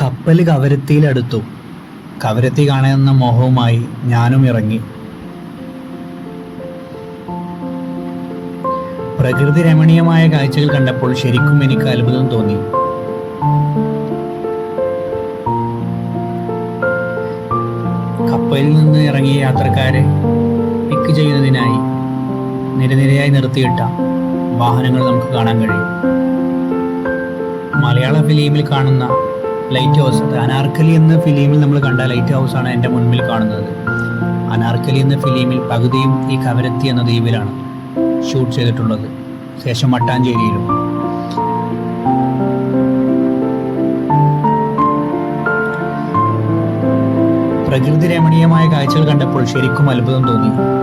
കപ്പൽ കവരത്തിയിലടുത്തു. കവരത്തി കാണുന്ന മോഹവുമായി ഞാനും ഇറങ്ങി. പ്രകൃതി രമണീയമായ കാഴ്ചകൾ കണ്ടപ്പോൾ ശരിക്കും എനിക്ക് അത്ഭുതം തോന്നി. കപ്പലിൽ നിന്ന് ഇറങ്ങിയ യാത്രക്കാരെ പിക്ക് ചെയ്യുന്നതിനായി നിരനിരയായി നിർത്തിയിട്ട. വാഹനങ്ങൾ നമുക്ക് കാണാൻ കഴിയും. മലയാള ഫിലിമിൽ കാണുന്ന ലൈറ്റ് ഹൗസ് അനാർക്കലി എന്ന ഫിലിമിൽ നമ്മൾ കണ്ട ലൈറ്റ് ഹൗസ് ആണ് എന്റെ മുൻപിൽ കാണുന്നത്. അനാർക്കലി എന്ന ഫിലിമിൽ പകുതിയും ഈ കവരത്തി എന്ന ദ്വീപിലാണ് ഷൂട്ട് ചെയ്തിട്ടുള്ളത്. ശേഷം മട്ടാഞ്ചേരിയിലും. പ്രകൃതി രമണീയമായ കാഴ്ചകൾ കണ്ടപ്പോൾ ശരിക്കും അത്ഭുതം തോന്നി.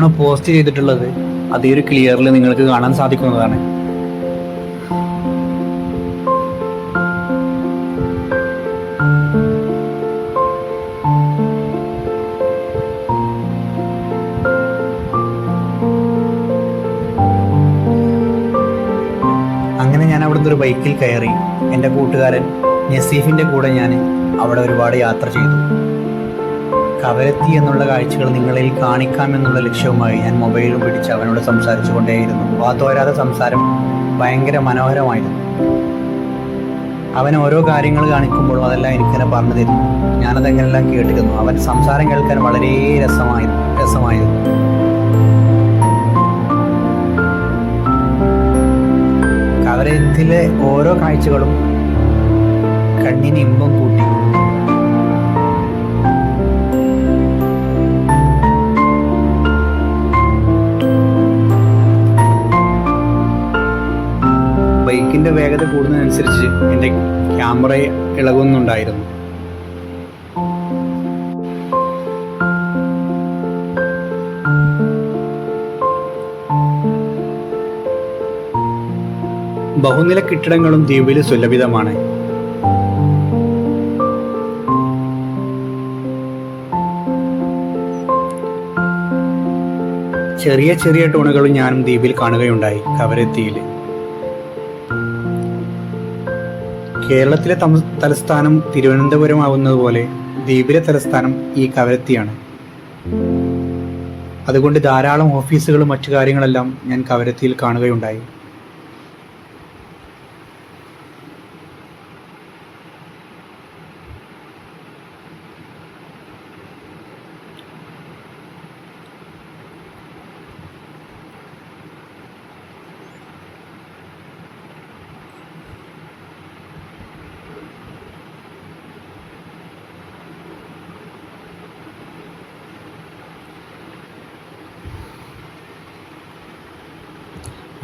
എങ്ങനെയാണോ പോസ്റ്റ് ചെയ്തിട്ടുള്ളത്? അതേ ഒരു ക്ലിയറിൽ നിങ്ങൾക്ക് കാണാൻ സാധിക്കുന്നതാണ്. അങ്ങനെ ഞാൻ അവിടുന്ന് ഒരു ബൈക്കിൽ കയറി. എന്റെ കൂട്ടുകാരൻ നസീഫിന്റെ കൂടെ ഞാൻ അവിടെ ഒരുപാട് യാത്ര ചെയ്തു. കവരത്തി എന്നുള്ള കാഴ്ചകൾ നിങ്ങളിൽ കാണിക്കാമെന്നുള്ള ലക്ഷ്യവുമായി ഞാൻ മൊബൈലും പിടിച്ച് അവനോട് സംസാരിച്ചു കൊണ്ടേയിരുന്നു. വാതോരാതെ സംസാരം ഭയങ്കര മനോഹരമായിരുന്നു. അവൻ ഓരോ കാര്യങ്ങൾ കാണിക്കുമ്പോഴും അതെല്ലാം എനിക്കിങ്ങനെ പറഞ്ഞു തരുന്നു. ഞാനതെങ്ങനെല്ലാം കേട്ടിരുന്നു. അവൻ സംസാരം കേൾക്കാൻ വളരെ രസമായിരുന്നു രസമായിരുന്നു. കവരത്തിലെ ഓരോ കാഴ്ചകളും കണ്ണിന് ഇമ്പം കൂട്ടി. ബൈക്കിന്റെ വേഗത കൂടുന്നതിനനുസരിച്ച് എന്റെ ക്യാമറ ഇളകുന്നുണ്ടായിരുന്നു. ബഹുനില കെട്ടിടങ്ങളും ദ്വീപിൽ സുലഭിതമാണ്. ചെറിയ ചെറിയ ടൂണുകളും ഞാനും ദ്വീപിൽ കാണുകയുണ്ടായി കവരത്തിയിൽ. കേരളത്തിലെ തലസ്ഥാനം തിരുവനന്തപുരമാവുന്നതുപോലെ ദ്വീപിലെ തലസ്ഥാനം ഈ കവരത്തിയാണ്. അതുകൊണ്ട് ധാരാളം ഓഫീസുകളും മറ്റു കാര്യങ്ങളെല്ലാം ഞാൻ കവരത്തിയിൽ കാണുകയുണ്ടായി.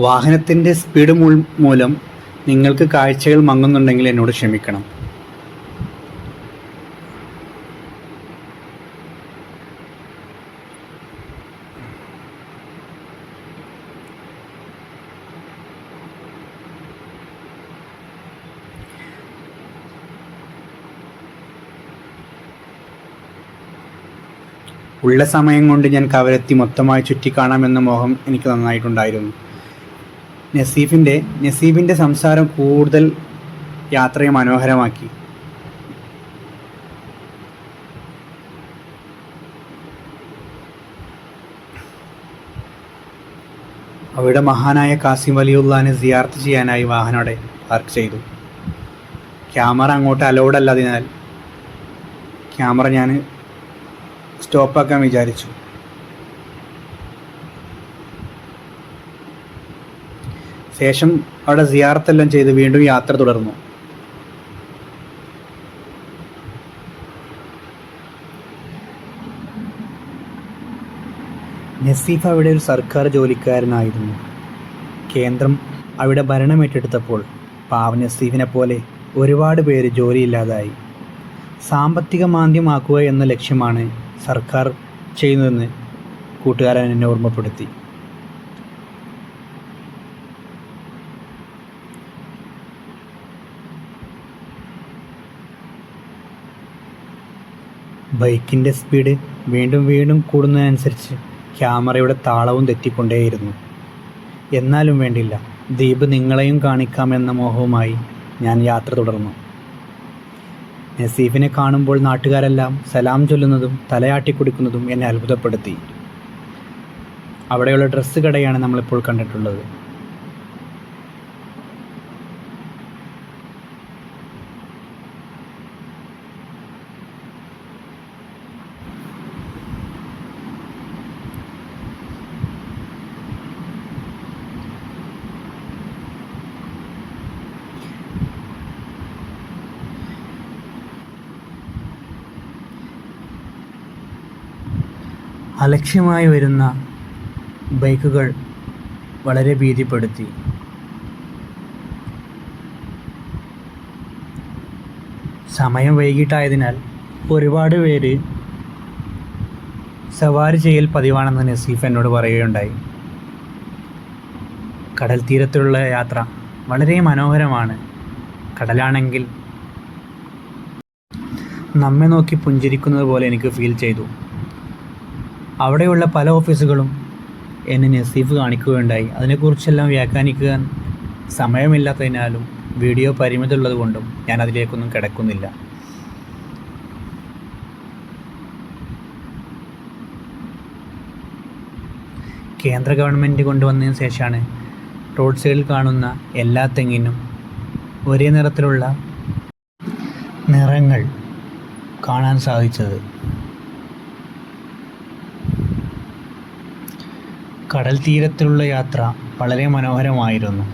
വാഹനത്തിന്റെ സ്പീഡ് മൂലം നിങ്ങൾക്ക് കാഴ്ചകൾ മങ്ങുന്നുണ്ടെങ്കിൽ എന്നോട് ക്ഷമിക്കണം. ഉള്ള സമയം കൊണ്ട് ഞാൻ കവരത്തി മൊത്തമായി ചുറ്റിക്കാണാമെന്ന മോഹം എനിക്ക് നന്നായിട്ടുണ്ടായിരുന്നു. നസീഫിന്റെ നസീബിന്റെ സംസാരം കൂടുതൽ യാത്രയെ മനോഹരമാക്കി. അവിടെ മഹാനായ കാസിം അലിയുള്ളാനെ സിയാർത്ത് ചെയ്യാനായി വാഹനം അവിടെ പാർക്ക് ചെയ്തു. ക്യാമറ അങ്ങോട്ട് അലോഡല്ല അതിനാൽ ക്യാമറ ഞാൻ സ്റ്റോപ്പാക്കാൻ വിചാരിച്ചു. ശേഷം അവിടെ സിയാർത്തെല്ലാം ചെയ്ത് വീണ്ടും യാത്ര തുടർന്നു. നസീഫ് അവിടെ ഒരു സർക്കാർ ജോലിക്കാരനായിരുന്നു. കേന്ദ്രം അവിടെ ഭരണം ഏറ്റെടുത്തപ്പോൾ പാവ നസീഫിനെ പോലെ ഒരുപാട് പേര് ജോലിയില്ലാതായി. സാമ്പത്തിക മാന്ദ്യമാക്കുക എന്ന ലക്ഷ്യമാണ് സർക്കാർ ചെയ്യുന്നതെന്ന് കൂട്ടുകാരൻ എന്നെ ഓർമ്മപ്പെടുത്തി. ബൈക്കിന്റെ സ്പീഡ് വീണ്ടും വീണ്ടും കൂടുന്നതിനനുസരിച്ച് ക്യാമറയുടെ താളവും തെറ്റിക്കൊണ്ടേയിരുന്നു. എന്നാലും വേണ്ടില്ല. ദ്വീപ് നിങ്ങളെയും കാണിക്കാമെന്ന മോഹവുമായി ഞാൻ യാത്ര തുടർന്നു. നസീഫിനെ കാണുമ്പോൾ നാട്ടുകാരെല്ലാം സലാം ചൊല്ലുന്നതും തലയാട്ടി കുടിക്കുന്നതും എന്നെ അത്ഭുതപ്പെടുത്തി. അവിടെയുള്ള ഡ്രസ്സ് കടയാണ് നമ്മളിപ്പോൾ കണ്ടിട്ടുള്ളത്. അലക്ഷ്യമായി വരുന്ന ബൈക്കുകൾ വളരെ ഭീതിപ്പെടുത്തി. സമയം വൈകിട്ടായതിനാൽ ഒരുപാട് പേര് സവാരി ചെയ്യൽ പതിവാണെന്ന് നസീഫ് എന്നോട് പറയുകയുണ്ടായി. കടൽ തീരത്തുള്ള യാത്ര വളരെ മനോഹരമാണ്. കടലാണെങ്കിൽ നമ്മെ നോക്കി പുഞ്ചിരിക്കുന്നത് പോലെ എനിക്ക് ഫീൽ ചെയ്തു. അവിടെയുള്ള പല ഓഫീസുകളും എന്നെ നസീഫ് കാണിക്കുകയുണ്ടായി. അതിനെക്കുറിച്ചെല്ലാം വ്യാഖ്യാനിക്കാൻ സമയമില്ലാത്തതിനാലും വീഡിയോ പരിമിതമുള്ളത് കൊണ്ടും ഞാൻ അതിലേക്കൊന്നും കിടക്കുന്നില്ല. കേന്ദ്ര ഗവൺമെന്റ് കൊണ്ടുവന്നതിന് ശേഷമാണ് റോഡ് സൈഡിൽ കാണുന്ന എല്ലാ തെങ്ങിനും ഒരേ നിറത്തിലുള്ള നിറങ്ങൾ കാണാൻ സാധിച്ചത്. കടൽ തീരത്തിലുള്ള യാത്ര വളരെ മനോഹരമായിരുന്നു.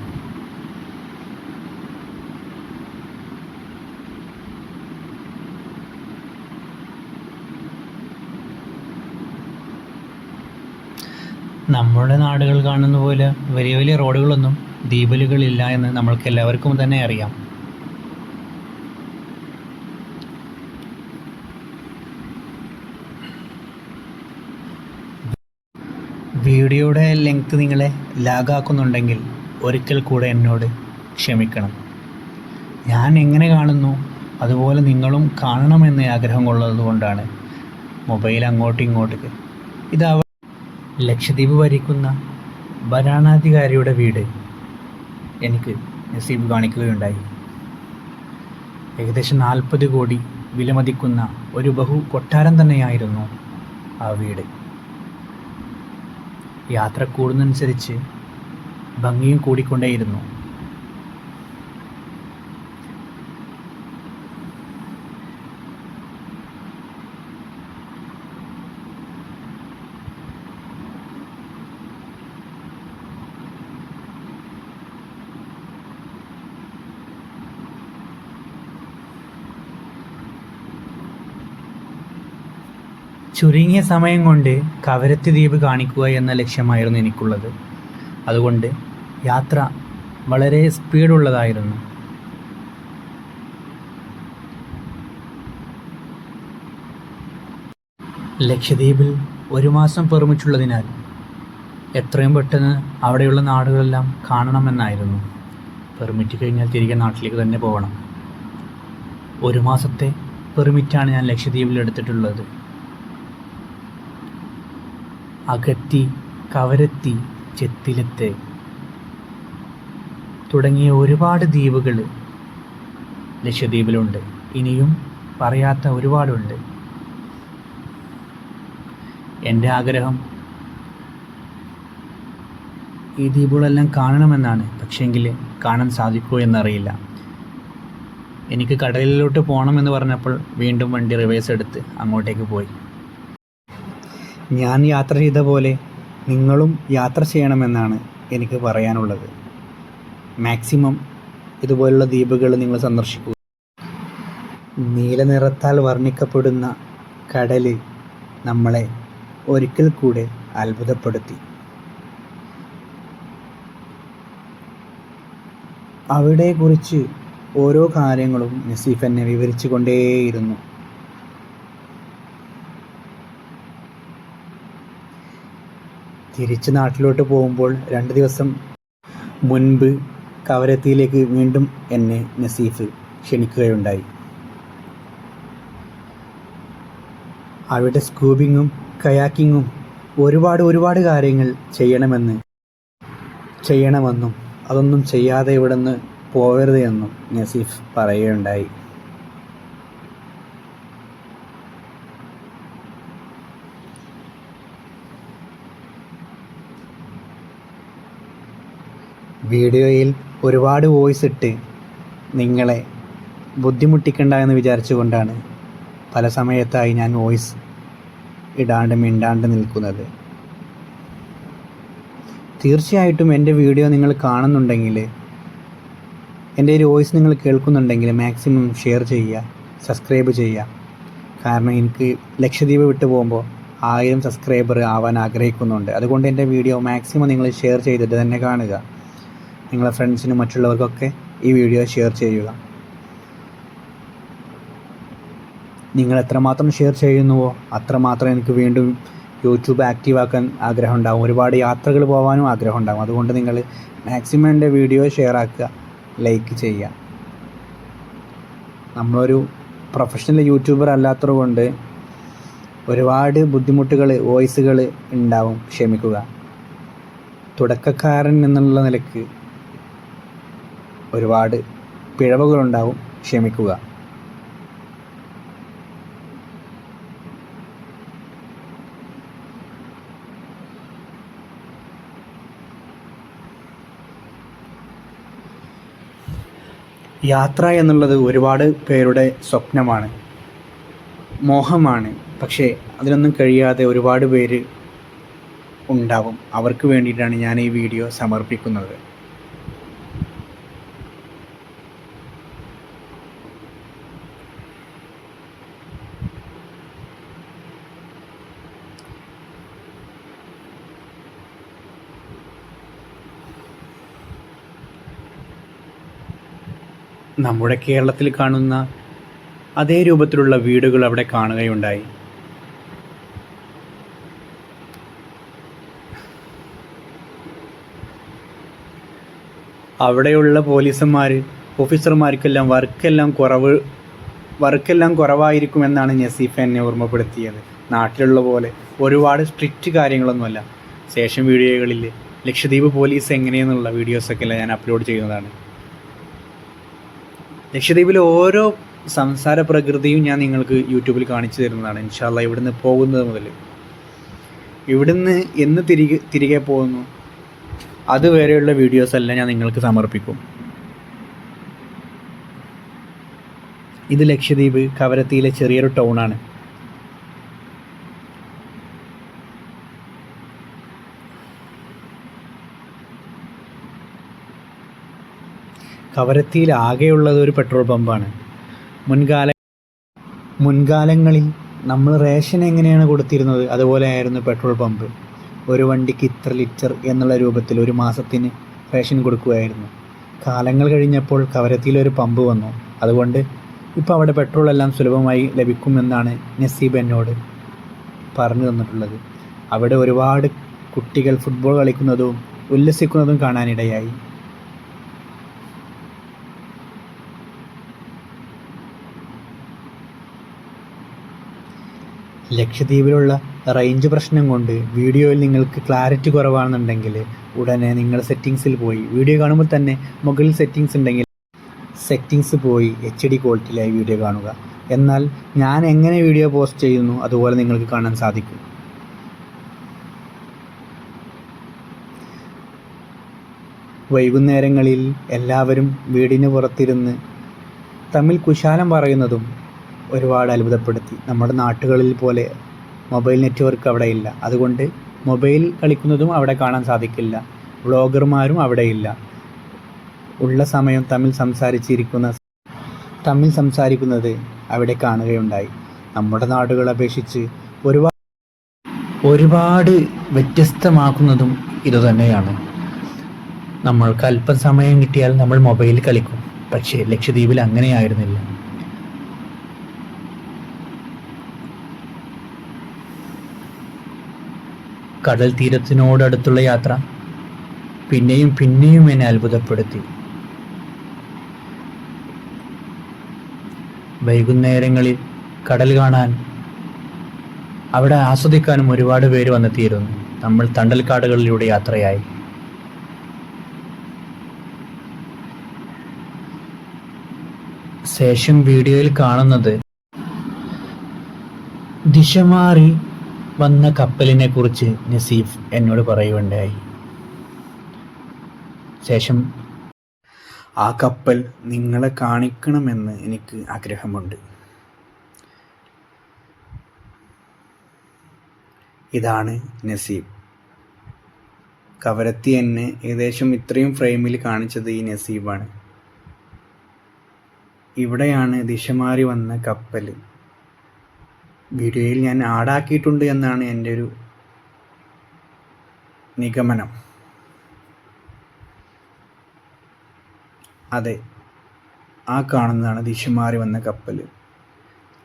നമ്മുടെ നാടുകൾ കാണുന്ന പോലെ വലിയ വലിയ റോഡുകളൊന്നും ദ്വീപലുകളില്ല എന്ന് നമ്മൾക്ക് എല്ലാവർക്കും തന്നെ അറിയാം. വീഡിയോയുടെ ലെങ്ത് നിങ്ങളെ ലാഗാക്കുന്നുണ്ടെങ്കിൽ ഒരിക്കൽ കൂടെ എന്നോട് ക്ഷമിക്കണം. ഞാൻ എങ്ങനെ കാണുന്നു? അതുപോലെ നിങ്ങളും കാണണമെന്ന് ആഗ്രഹം കൊള്ളതുകൊണ്ടാണ് മൊബൈൽ അങ്ങോട്ടും ഇങ്ങോട്ടേക്ക് ഇത് അവ ലക്ഷദ്വീപ് ഭരിക്കുന്ന ഭരണാധികാരിയുടെ വീട് എനിക്ക് നസീബ് കാണിക്കുകയുണ്ടായി. ഏകദേശം നാൽപ്പത് കോടി വിലമതിക്കുന്ന ഒരു ബഹു കൊട്ടാരം തന്നെയായിരുന്നു ആ വീട്. യാത്ര കൂടുന്നതനുസരിച്ച് ഭംഗിയും കൂടിക്കൊണ്ടേയിരുന്നു. ചുരുങ്ങിയ സമയം കൊണ്ട് കവരത്തി ദ്വീപ് കാണിക്കുക എന്ന ലക്ഷ്യമായിരുന്നു എനിക്കുള്ളത്. അതുകൊണ്ട് യാത്ര വളരെ സ്പീഡുള്ളതായിരുന്നു. ലക്ഷദ്വീപിൽ ഒരു മാസം പെർമിറ്റുള്ളതിനാൽ എത്രയും പെട്ടെന്ന് അവിടെയുള്ള നാടുകളെല്ലാം കാണണമെന്നായിരുന്നു. പെർമിറ്റ് കഴിഞ്ഞാൽ തിരികെ നാട്ടിലേക്ക് തന്നെ പോകണം. ഒരു മാസത്തെ പെർമിറ്റാണ് ഞാൻ ലക്ഷദ്വീപിൽ എടുത്തിട്ടുള്ളത്. അഗത്തി കവരത്തി ചെത്തിലത്ത്. തുടങ്ങിയ ഒരുപാട് ദ്വീപുകൾ ലക്ഷദ്വീപിലുണ്ട്. ഇനിയും പറയാത്ത ഒരുപാടുണ്ട്. എന്റെ ആഗ്രഹം ഈ ദ്വീപുകളെല്ലാം കാണണമെന്നാണ്. പക്ഷേങ്കിൽ കാണാൻ സാധിക്കുമോ എന്നറിയില്ല. എനിക്ക് കടലിലോട്ട് പോകണമെന്ന് പറഞ്ഞപ്പോൾ വീണ്ടും വണ്ടി റിവേഴ്സ് എടുത്ത് അങ്ങോട്ടേക്ക് പോയി. ഞാൻ യാത്ര ചെയ്ത പോലെ നിങ്ങളും യാത്ര ചെയ്യണമെന്നാണ് എനിക്ക് പറയാനുള്ളത്. മാക്സിമം ഇതുപോലുള്ള ദ്വീപുകൾ നിങ്ങൾ സന്ദർശിക്കുക. നീല നിറത്താൽ വർണിക്കപ്പെടുന്ന കടൽ നമ്മളെ ഒരിക്കൽ കൂടെ അത്ഭുതപ്പെടുത്തി. അവിടെ കുറിച്ച് ഓരോ കാര്യങ്ങളും നസീഫ് എന്നെ വിവരിച്ചു കൊണ്ടേയിരുന്നു തിരിച്ച് നാട്ടിലോട്ട് പോകുമ്പോൾ രണ്ട് ദിവസം മുൻപ് കവരത്തിയിലേക്ക് വീണ്ടും എന്നെ നസീഫ് ക്ഷണിക്കുകയുണ്ടായി. അവിടെ സ്കൂബിങ്ങും കയാക്കിങ്ങും ഒരുപാട് ഒരുപാട് കാര്യങ്ങൾ ചെയ്യണമെന്ന് ചെയ്യണമെന്നും അതൊന്നും ചെയ്യാതെ ഇവിടെ നിന്ന് പോകരുത് എന്നും നസീഫ് പറയുകയുണ്ടായി. വീഡിയോയിൽ ഒരുപാട് വോയിസ് ഇട്ട് നിങ്ങളെ ബുദ്ധിമുട്ടിക്കണ്ട എന്ന് വിചാരിച്ചുകൊണ്ടാണ് പല സമയത്തായി ഞാൻ വോയിസ് ഇടാണ്ട് മിണ്ടാണ്ട് നിൽക്കുന്നത്. തീർച്ചയായിട്ടും എന്റെ വീഡിയോ നിങ്ങൾ കാണുന്നുണ്ടെങ്കിൽ എന്റെ ഒരു വോയിസ് നിങ്ങൾ കേൾക്കുന്നുണ്ടെങ്കിൽ മാക്സിമം ഷെയർ ചെയ്യുക സബ്സ്ക്രൈബ് ചെയ്യുക. കാരണം എനിക്ക് ലക്ഷദ്വീപ് വിട്ടു പോകുമ്പോൾ ആയിരം സബ്സ്ക്രൈബർ ആവാൻ ആഗ്രഹിക്കുന്നുണ്ട്. അതുകൊണ്ട് എന്റെ വീഡിയോ മാക്സിമം നിങ്ങൾ ഷെയർ ചെയ്തിട്ട് തന്നെ കാണുക. നിങ്ങളെ ഫ്രണ്ട്സിനും മറ്റുള്ളവർക്കൊക്കെ ഈ വീഡിയോ ഷെയർ ചെയ്യുക. നിങ്ങൾ എത്രമാത്രം ഷെയർ ചെയ്യുന്നുവോ അത്രമാത്രം എനിക്ക് വീണ്ടും യൂട്യൂബ് ആക്റ്റീവാക്കാൻ ആഗ്രഹം ഉണ്ടാകും ഒരുപാട് യാത്രകൾ പോകാനും ആഗ്രഹം ഉണ്ടാകും അതുകൊണ്ട് നിങ്ങൾ മാക്സിമം എന്റെ വീഡിയോ ഷെയർ ആക്കുക ലൈക്ക് ചെയ്യുക. നമ്മളൊരു പ്രൊഫഷണൽ യൂട്യൂബർ അല്ലാത്തത് കൊണ്ട് ഒരുപാട് ബുദ്ധിമുട്ടുകൾ വോയിസുകൾ ഉണ്ടാവും. ക്ഷമിക്കുക. തുടക്കക്കാരൻ എന്നുള്ള നിലയ്ക്ക് ഒരുപാട് പിഴവുകളുണ്ടാവും. ക്ഷമിക്കുക. യാത്ര എന്നുള്ളത് ഒരുപാട് പേരുടെ സ്വപ്നമാണ്. മോഹമാണ്. പക്ഷേ അതിനൊന്നും കഴിയാതെ ഒരുപാട് പേര് ഉണ്ടാവും. അവർക്ക് വേണ്ടിയിട്ടാണ് ഞാൻ ഈ വീഡിയോ സമർപ്പിക്കുന്നത്. നമ്മുടെ കേരളത്തിൽ കാണുന്ന അതേ രൂപത്തിലുള്ള വീടുകൾ അവിടെ കാണുകയുണ്ടായി. അവിടെയുള്ള പോലീസുമാർ ഓഫീസർമാർക്കെല്ലാം വർക്കെല്ലാം കുറവ് വർക്കെല്ലാം കുറവായിരിക്കുമെന്നാണ് നസീഫ് എന്നെ ഓർമ്മപ്പെടുത്തിയത്. നാട്ടിലുള്ള പോലെ ഒരുപാട് സ്ട്രിക്റ്റ് കാര്യങ്ങളൊന്നുമല്ല. ശേഷം വീഡിയോകളിൽ ലക്ഷദ്വീപ് പോലീസ് എങ്ങനെയെന്നുള്ള വീഡിയോസൊക്കെ ഞാൻ അപ്ലോഡ് ചെയ്യുന്നതാണ്. ലക്ഷദ്വീപിലെ ഓരോ സംസാര പ്രകൃതിയും ഞാൻ നിങ്ങൾക്ക് യൂട്യൂബിൽ കാണിച്ചു തരുന്നതാണ്. ഇൻഷാല്ല ഇവിടുന്ന് പോകുന്നത് മുതൽ ഇവിടുന്ന് എന്ന് തിരികെ തിരികെ പോകുന്നു അതുവരെയുള്ള വീഡിയോസ് എല്ലാം ഞാൻ നിങ്ങൾക്ക് സമർപ്പിക്കും. ഇത് ലക്ഷദ്വീപ് കവരത്തിയിലെ ചെറിയൊരു ടൗണാണ് കവരത്തിയിൽ ആകെയുള്ളത് ഒരു പെട്രോൾ പമ്പാണ്. മുൻകാല മുൻകാലങ്ങളിൽ നമ്മൾ റേഷൻ എങ്ങനെയാണ് കൊടുത്തിരുന്നത്? അതുപോലെ ആയിരുന്നു പെട്രോൾ പമ്പ്. ഒരു വണ്ടിക്ക് ഇത്ര ലിറ്റർ എന്നുള്ള രൂപത്തിൽ ഒരു മാസത്തിന് റേഷൻ കൊടുക്കുകയായിരുന്നു കാലങ്ങൾ കഴിഞ്ഞപ്പോൾ കവരത്തിയിൽ ഒരു പമ്പ് വന്നു. അതുകൊണ്ട് ഇപ്പോൾ അവിടെ പെട്രോൾ എല്ലാം സുലഭമായി ലഭിക്കുമെന്നാണ് നസീബ് എന്നോട് പറഞ്ഞു തന്നിട്ടുള്ളത്. അവിടെ ഒരുപാട് കുട്ടികൾ ഫുട്ബോൾ കളിക്കുന്നതും ഉല്ലസിക്കുന്നതും കാണാനിടയായി. ലക്ഷദ്വീപിലുള്ള റേഞ്ച് പ്രശ്നം കൊണ്ട് വീഡിയോയിൽ നിങ്ങൾക്ക് ക്ലാരിറ്റി കുറവാണെന്നുണ്ടെങ്കിൽ ഉടനെ നിങ്ങൾ സെറ്റിങ്സിൽ പോയി. വീഡിയോ കാണുമ്പോൾ തന്നെ മുകളിൽ സെറ്റിങ്സ് ഉണ്ടെങ്കിൽ സെറ്റിങ്സ് പോയി എച്ച് ഡി ക്വാളിറ്റിയിലായി വീഡിയോ കാണുക. എന്നാൽ ഞാൻ എങ്ങനെ വീഡിയോ പോസ്റ്റ് ചെയ്യുന്നു അതുപോലെ നിങ്ങൾക്ക് കാണാൻ സാധിക്കും. വൈകുന്നേരങ്ങളിൽ എല്ലാവരും വീടിന് പുറത്തിരുന്ന് തമ്മിൽ കുശാലം പറയുന്നതും ഒരുപാട് അത്ഭുതപ്പെടുത്തി. നമ്മുടെ നാട്ടുകളിൽ പോലെ മൊബൈൽ നെറ്റ്വർക്ക് അവിടെ ഇല്ല. അതുകൊണ്ട് മൊബൈൽ കളിക്കുന്നതും അവിടെ കാണാൻ സാധിക്കില്ല. വ്ളോഗർമാരും അവിടെയില്ല ഉള്ള സമയം തമ്മിൽ സംസാരിച്ചിരിക്കുന്ന തമ്മിൽ സംസാരിക്കുന്നത് അവിടെ കാണുകയുണ്ടായി. നമ്മുടെ നാടുകളെ അപേക്ഷിച്ച് ഒരുപാട് ഒരുപാട് വ്യത്യസ്തമാക്കുന്നതും ഇതുതന്നെയാണ് നമ്മൾക്ക് അല്പം സമയം കിട്ടിയാൽ നമ്മൾ മൊബൈലിൽ കളിക്കും. പക്ഷേ ലക്ഷദ്വീപിൽ അങ്ങനെയായിരുന്നില്ല. കടൽ തീരത്തിനോടടുത്തുള്ള യാത്ര പിന്നെയും പിന്നെയും എന്നെ അത്ഭുതപ്പെടുത്തി. വൈകുന്നേരങ്ങളിൽ കടൽ കാണാൻ അവിടെ ആസ്വദിക്കാനും ഒരുപാട് പേര് വന്നെത്തിയിരുന്നു. നമ്മൾ തണ്ടൽക്കാടുകളിലൂടെ യാത്രയായി. ശേഷം വീഡിയോയിൽ കാണുന്നത് ദിശ മാറി വന്ന കപ്പലിനെ കുറിച്ച് നസീഫ് എന്നോട് പറയുകയുണ്ടായി. ശേഷം ആ കപ്പൽ നിങ്ങളെ കാണിക്കണമെന്ന് എനിക്ക് ആഗ്രഹമുണ്ട്. ഇതാണ് നസീബ് കവരത്തി എന്നെ ഏകദേശം ഇത്രയും ഫ്രെയിമിൽ കാണിച്ചത് ഈ നസീബാണ് ഇവിടെയാണ് ദിശമാറി വന്ന കപ്പൽ. വീഡിയോയിൽ ഞാൻ ആടാക്കിയിട്ടുണ്ട് എന്നാണ് എന്റെ ഒരു നിഗമനം. അതെ ആ കാണുന്നതാണ് ദിശമാറി വന്ന കപ്പൽ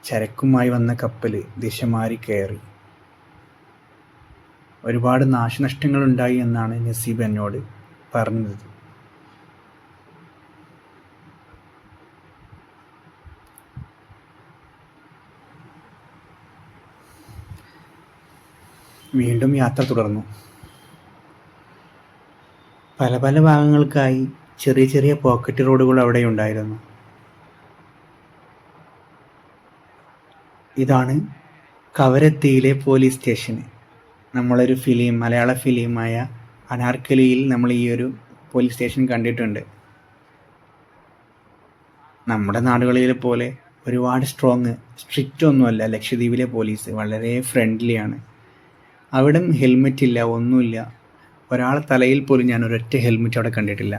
ചരക്കുമായി വന്ന കപ്പൽ ദിശമാറി കയറി. ഒരുപാട് നാശനഷ്ടങ്ങൾ ഉണ്ടായി എന്നാണ് നസീബ് എന്നോട് പറഞ്ഞത്. വീണ്ടും യാത്ര തുടർന്നു. പല പല ഭാഗങ്ങൾക്കായി ചെറിയ ചെറിയ പോക്കറ്റ് റോഡുകൾ അവിടെ ഉണ്ടായിരുന്നു. ഇതാണ് കവരത്തിയിലെ പോലീസ് സ്റ്റേഷന് നമ്മളൊരു ഫിലിം മലയാള ഫിലിമായ അനാർക്കലിയിൽ നമ്മൾ ഈ ഒരു പോലീസ് സ്റ്റേഷൻ കണ്ടിട്ടുണ്ട്. നമ്മുടെ നാടുകളിലെ പോലെ ഒരുപാട് സ്ട്രോങ് സ്ട്രിക്റ്റ് ഒന്നുമല്ല. ലക്ഷദ്വീപിലെ പോലീസ് വളരെ ഫ്രണ്ട്ലിയാണ് അവിടെ ഹെൽമെറ്റ് ഇല്ല ഒന്നുമില്ല. ഒരാളെ തലയിൽ പോലും ഞാൻ ഒരൊറ്റ ഹെൽമെറ്റ് അവിടെ കണ്ടിട്ടില്ല.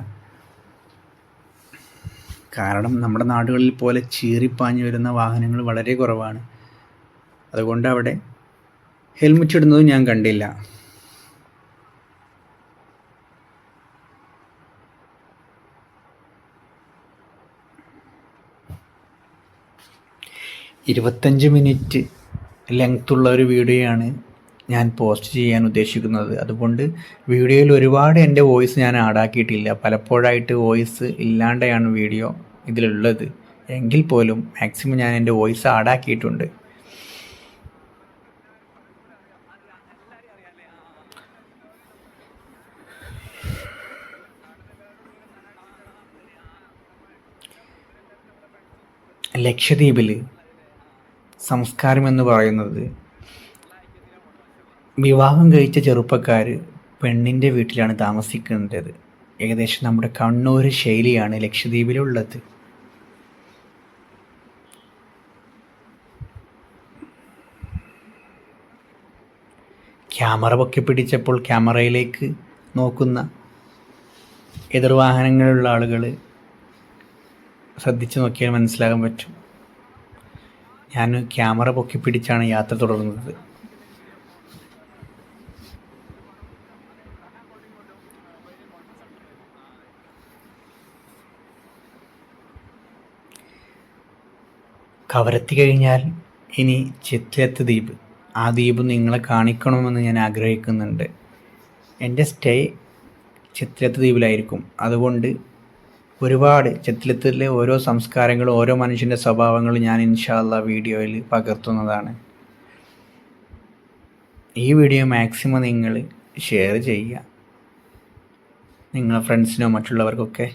കാരണം നമ്മുടെ നാടുകളിൽ പോലെ ചീറിപ്പാഞ്ഞു വരുന്ന വാഹനങ്ങൾ വളരെ കുറവാണ്. അതുകൊണ്ട് അവിടെ ഹെൽമെറ്റ് ഇടുന്നതും ഞാൻ കണ്ടില്ല. ഇരുപത്തഞ്ച് മിനിറ്റ് ലെങ്ത്തുള്ള ഒരു വീഡിയോയാണ് ഞാൻ പോസ്റ്റ് ചെയ്യാൻ ഉദ്ദേശിക്കുന്നത്. അതുകൊണ്ട് വീഡിയോയിൽ ഒരുപാട് എന്റെ വോയിസ് ഞാൻ ആടാക്കിയിട്ടില്ല പലപ്പോഴായിട്ട് വോയിസ് ഇല്ലാണ്ടാണ് വീഡിയോ ഇതിലുള്ളത്. എങ്കിൽ പോലും മാക്സിമം ഞാൻ എന്റെ വോയിസ് ആടാക്കിയിട്ടുണ്ട് ലക്ഷദ്വീപിൽ സംസ്കാരം എന്ന് പറയുന്നത് വിവാഹം കഴിച്ച ചെറുപ്പക്കാർ പെണ്ണിന്റെ വീട്ടിലാണ് താമസിക്കേണ്ടത്. ഏകദേശം നമ്മുടെ കണ്ണൂർ ശൈലിയാണ് ലക്ഷദ്വീപിലുള്ളത്. ക്യാമറ പൊക്കി പിടിച്ചപ്പോൾ ക്യാമറയിലേക്ക് നോക്കുന്ന എതിർവാഹനങ്ങളുള്ള ആളുകൾ ശ്രദ്ധിച്ചു നോക്കിയാൽ മനസ്സിലാകാൻ പറ്റും. ഞാൻ ക്യാമറ പൊക്കി പിടിച്ചാണ് യാത്ര തുടർന്നത് കവരത്തി കഴിഞ്ഞാൽ ഇനി ചിത്രത്ത് ദ്വീപ്. ആ ദ്വീപ് നിങ്ങളെ കാണിക്കണമെന്ന് ഞാൻ ആഗ്രഹിക്കുന്നുണ്ട്. എന്റെ സ്റ്റേ ചിത്രത്ത് ദ്വീപിലായിരിക്കും. അതുകൊണ്ട് ഒരുപാട് ചിത്രത്തിലെ ഓരോ സംസ്കാരങ്ങളും ഓരോ മനുഷ്യന്റെ സ്വഭാവങ്ങളും ഞാൻ ഇൻഷാല്ല വീഡിയോയിൽ പകർത്തുന്നതാണ്. ഈ വീഡിയോ മാക്സിമം നിങ്ങൾ ഷെയർ ചെയ്യുക. നിങ്ങളെ ഫ്രണ്ട്സിനോ മറ്റുള്ളവർക്കൊക്കെ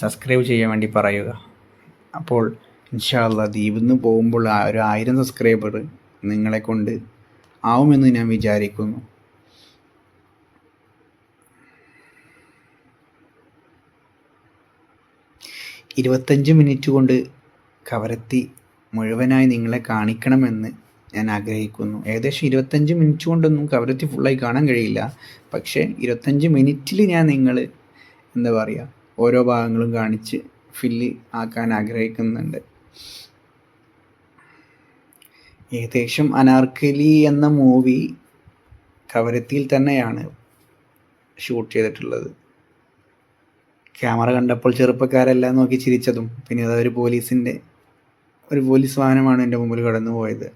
സബ്സ്ക്രൈബ് ചെയ്യാൻ വേണ്ടി പറയുക. അപ്പോൾ ഇൻഷാല്ല ദ്വീപിൽ നിന്ന് പോകുമ്പോൾ ഒരു ആയിരം സബ്സ്ക്രൈബർ നിങ്ങളെ കൊണ്ട് ആവുമെന്ന് ഞാൻ വിചാരിക്കുന്നു. ഇരുപത്തഞ്ച് മിനിറ്റ് കൊണ്ട് കവരത്തി മുഴുവനായി നിങ്ങളെ കാണിക്കണമെന്ന് ഞാൻ ആഗ്രഹിക്കുന്നു. ഏകദേശം ഇരുപത്തഞ്ച് മിനിറ്റ് കൊണ്ടൊന്നും കവരത്തി ഫുള്ളായി കാണാൻ കഴിയില്ല. പക്ഷേ ഇരുപത്തഞ്ച് മിനിറ്റിൽ ഞാൻ നിങ്ങൾ എന്താ പറയുക ഓരോ ഭാഗങ്ങളും കാണിച്ച് ഫില്ല് ആക്കാൻ ആഗ്രഹിക്കുന്നുണ്ട്. ഏകദേശം അനാർക്കലി എന്ന മൂവി കവരത്തിയിൽ തന്നെയാണ് ഷൂട്ട് ചെയ്തിട്ടുള്ളത്. ക്യാമറ കണ്ടപ്പോൾ ചെറുപ്പക്കാരെല്ലാം നോക്കി ചിരിച്ചതും പിന്നെ അതൊരു പോലീസിന്റെ ഒരു പോലീസ് വാഹനമാണ് എന്റെ മുമ്പിൽ കടന്നു പോയത്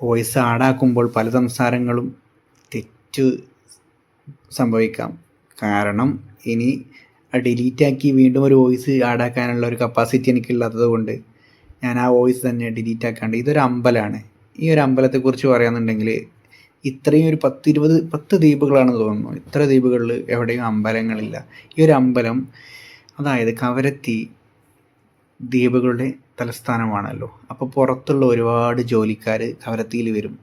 വോയിസ് ആടാക്കുമ്പോൾ പല സംസാരങ്ങളും തെറ്റ് സംഭവിക്കാം. കാരണം ഇനി ഡിലീറ്റാക്കി വീണ്ടും ഒരു വോയിസ് ആഡാക്കാനുള്ള ഒരു കപ്പാസിറ്റി എനിക്കുള്ളത് കൊണ്ട് ഞാൻ ആ വോയിസ് തന്നെ ഡിലീറ്റ് ആക്കാണ്ട് ഇതൊരു അമ്പലമാണ് ഈ ഒരു അമ്പലത്തെക്കുറിച്ച് പറയുകയാണെന്നുണ്ടെങ്കിൽ ഇത്രയും ഒരു പത്ത് ഇരുപത് പത്ത് ദ്വീപുകളാണെന്ന് തോന്നുന്നു. ഇത്ര ദ്വീപുകളിൽ എവിടെയും അമ്പലങ്ങളില്ല. ഈ ഒരു അമ്പലം അതായത് കവരത്തി ദ്വീപുകളുടെ തലസ്ഥാനമാണല്ലോ. അപ്പോൾ പുറത്തുള്ള ഒരുപാട് ജോലിക്കാർ കവരത്തിയിൽ വരും.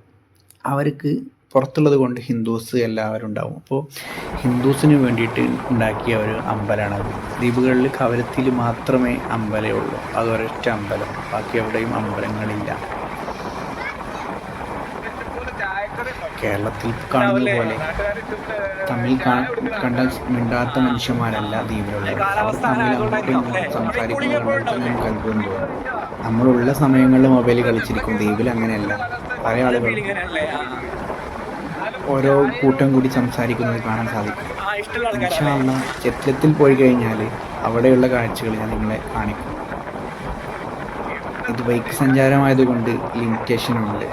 അവർക്ക് പുറത്തുള്ളത് കൊണ്ട് ഹിന്ദുസ് എല്ലാവരും ഉണ്ടാവും. അപ്പോൾ ഹിന്ദുസിന് വേണ്ടിയിട്ട് ഉണ്ടാക്കിയ ഒരു അമ്പലമാണ് അത്. ദ്വീപുകളിൽ കവരത്തിൽ മാത്രമേ അമ്പലമുള്ളൂ അത് ഒരൊറ്റ അമ്പലം. ബാക്കി എവിടെയും അമ്പലങ്ങളില്ല. കേരളത്തിൽ കാണുന്ന പോലെ കാ- കണ്ട മിണ്ടാത്ത മനുഷ്യന്മാരല്ല ദ്വീപിലുള്ളത്. നമ്മളുള്ള സമയങ്ങളിൽ മൊബൈൽ കളിച്ചിരിക്കും. ദ്വീപിൽ അങ്ങനെയല്ല. പല ആളുകൾ ഓരോ കൂട്ടം കൂടി സംസാരിക്കുന്നത് കാണാൻ സാധിക്കും. ഇൻഷാല്ല ചെത്തിലത്തിൽ പോയി കഴിഞ്ഞാൽ അവിടെയുള്ള കാഴ്ചകൾ ഞാൻ നിങ്ങളെ കാണിക്കും. ഇത് ബൈക്ക് സഞ്ചാരമായതുകൊണ്ട് ലിമിറ്റേഷൻ ഉണ്ട്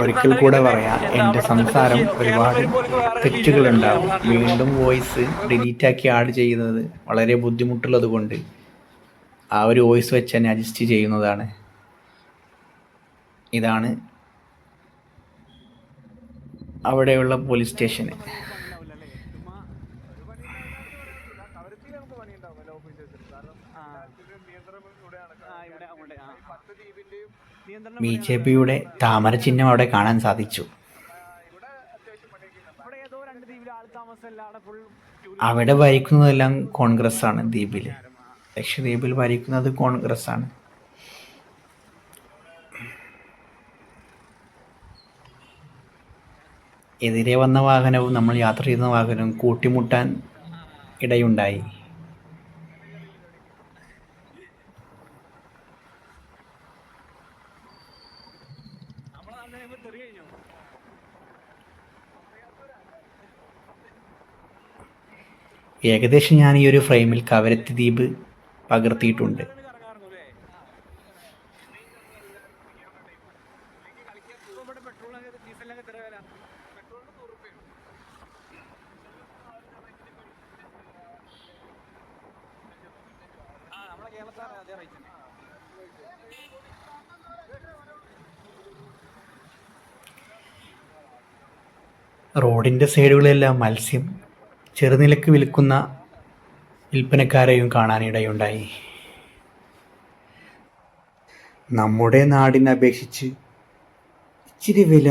ഒരിക്കൽ കൂടെ പറയാം എന്റെ സംസാരം ഒരുപാട് തെറ്റുകളുണ്ടാവും. വീണ്ടും വോയിസ് ഡിലീറ്റ് ആക്കി ആഡ് ചെയ്യുന്നത് വളരെ ബുദ്ധിമുട്ടുള്ളത് കൊണ്ട് ആ ഒരു വോയിസ് വെച്ച് തന്നെ അഡ്ജസ്റ്റ് ചെയ്യുന്നതാണ്. ഇതാണ് അവിടെയുള്ള പോലീസ് സ്റ്റേഷന്. ബി ജെ പിയുടെ താമര ചിഹ്നം അവിടെ കാണാൻ സാധിച്ചു. അവിടെ ഭരിക്കുന്നതെല്ലാം കോൺഗ്രസ് ആണ് ദ്വീപിൽ ലക്ഷദ്വീപിൽ ഭരിക്കുന്നത് കോൺഗ്രസ് ആണ് എതിരെ വന്ന വാഹനവും നമ്മൾ യാത്ര ചെയ്യുന്ന വാഹനവും കൂട്ടിമുട്ടാൻ ഇടയുണ്ടായി. ഏകദേശം ഞാൻ ഈ ഒരു ഫ്രെയിമിൽ കവരത്തി ദ്വീപ് പകർത്തിയിട്ടുണ്ട്. റോഡിന്റെ സൈഡുകളിലെല്ലാം മത്സ്യം ചെറുനിലക്ക് വിൽക്കുന്ന വിൽപ്പനക്കാരെയും കാണാനിടയുണ്ടായി. നമ്മുടെ നാടിനെ അപേക്ഷിച്ച് ഇച്ചിരി വില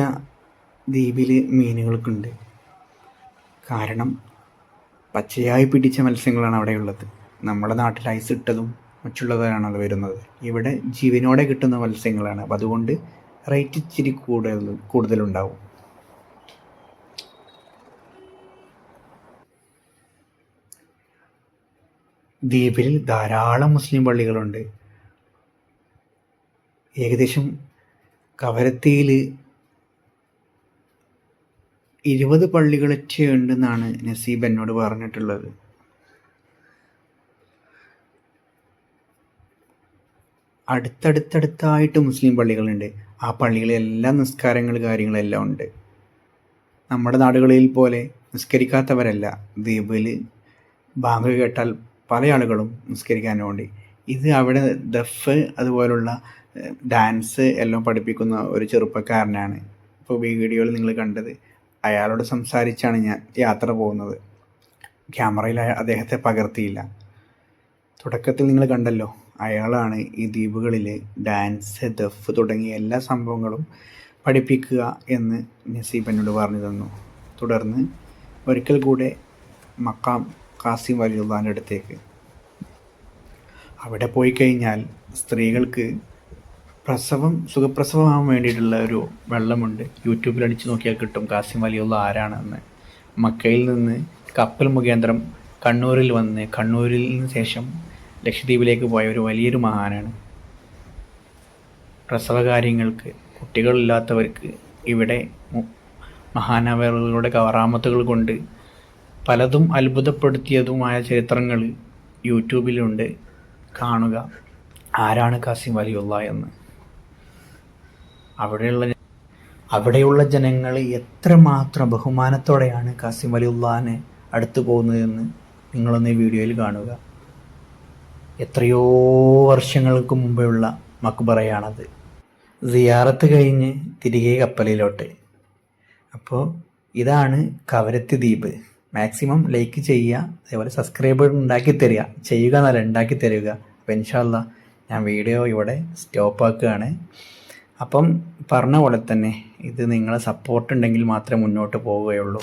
ദ്വീപിൽ മീനുകൾക്കുണ്ട്. കാരണം പച്ചയായി പിടിച്ച മത്സ്യങ്ങളാണ് അവിടെയുള്ളത്. നമ്മുടെ നാട്ടിൽ ഐസ് ഇട്ടതും മറ്റുള്ളവരാണല്ലോ വരുന്നത്. ഇവിടെ ജീവനോടെ കിട്ടുന്ന മത്സ്യങ്ങളാണ്. അപ്പം അതുകൊണ്ട് റേറ്റ് ഇച്ചിരി കൂടുതൽ കൂടുതലുണ്ടാവും. ദ്വീപിൽ ധാരാളം മുസ്ലിം പള്ളികളുണ്ട്. ഏകദേശം കവരത്തിയിൽ ഇരുപത് പള്ളികളൊക്കെ ഉണ്ടെന്നാണ് നസീബ് എന്നോട് പറഞ്ഞിട്ടുള്ളത്. അടുത്തടുത്തടുത്തായിട്ട് മുസ്ലിം പള്ളികളുണ്ട്. ആ പള്ളികളിലെല്ലാം നിസ്കാരങ്ങൾ കാര്യങ്ങളെല്ലാം ഉണ്ട്. നമ്മുടെ നാടുകളിൽ പോലെ നിസ്കരിക്കാത്തവരല്ല. ദ്വീപിൽ ബാങ്ക് കേട്ടാൽ പല ആളുകളും നിസ്കരിക്കാൻ വേണ്ടി ഇത് അവിടെ ദഫ് അതുപോലുള്ള ഡാൻസ് എല്ലാം പഠിപ്പിക്കുന്ന ഒരു ചെറുപ്പക്കാരനാണ്. ഇപ്പോൾ വീഡിയോയിൽ നിങ്ങൾ കണ്ടത്. അയാളോട് സംസാരിച്ചാണ് ഞാൻ യാത്ര പോകുന്നത്. ക്യാമറയിൽ അദ്ദേഹത്തെ പകർത്തിയില്ല. തുടക്കത്തിൽ നിങ്ങൾ കണ്ടല്ലോ അയാളാണ് ഈ ദ്വീപുകളിൽ ഡാൻസ് ദഫ് തുടങ്ങിയ എല്ലാ സംഭവങ്ങളും പഠിപ്പിക്കുക എന്ന് നസീബ് എന്നോട് പറഞ്ഞു തന്നു. തുടർന്ന് ഒരിക്കൽ കൂടെ മക്കാം കാസിം വലിയുള്ളാന്റെ അടുത്തേക്ക്. അവിടെ പോയി കഴിഞ്ഞാൽ സ്ത്രീകൾക്ക് പ്രസവം സുഖപ്രസവമാകാൻ വേണ്ടിയിട്ടുള്ള ഒരു വെള്ളമുണ്ട്. യൂട്യൂബിൽ അടിച്ചു നോക്കിയാൽ കിട്ടും കാസിം വലിയുള്ള ആരാണെന്ന്. മക്കയിൽ നിന്ന് കപ്പൽ മുഖേന്തരം കണ്ണൂരിൽ വന്ന് കണ്ണൂരിൽ നിന്ന് ശേഷം ലക്ഷദ്വീപിലേക്ക് പോയ ഒരു വലിയൊരു മഹാനാണ്. പ്രസവ കാര്യങ്ങൾക്ക് കുട്ടികളില്ലാത്തവർക്ക് ഇവിടെ മഹാനവറുകളുടെ കവറാമത്തുകൾ കൊണ്ട് പലതും അത്ഭുതപ്പെടുത്തിയതുമായ ചരിത്രങ്ങൾ യൂട്യൂബിലുണ്ട് കാണുക ആരാണ് കാസിം വലിയുള്ള എന്ന്. അവിടെയുള്ള അവിടെയുള്ള ജനങ്ങൾ എത്രമാത്രം ബഹുമാനത്തോടെയാണ് കാസിം വലിയുള്ളഹാനെ അടുത്തു പോകുന്നതെന്ന് നിങ്ങളൊന്ന് ഈ വീഡിയോയിൽ കാണുക. എത്രയോ വർഷങ്ങൾക്ക് മുമ്പെയുള്ള മക്ബറയാണത്. സിയാറത്ത് കഴിഞ്ഞ് തിരികെ കപ്പലിലോട്ട്. അപ്പോൾ ഇതാണ് കവരത്തി ദ്വീപ്. മാക്സിമം ലൈക്ക് ചെയ്യുക അതേപോലെ സബ്സ്ക്രൈബർ ഉണ്ടാക്കി തരിക ചെയ്യുക എന്നല്ല ഉണ്ടാക്കി തരിക. അപ്പോൾ ഇൻഷാല്ല ഞാൻ വീഡിയോ ഇവിടെ സ്റ്റോപ്പ് ആക്കുകയാണ് അപ്പം പറഞ്ഞ പോലെ തന്നെ ഇത് നിങ്ങളെ സപ്പോർട്ട് ഉണ്ടെങ്കിൽ മാത്രമേ മുന്നോട്ട് പോവുകയുള്ളൂ.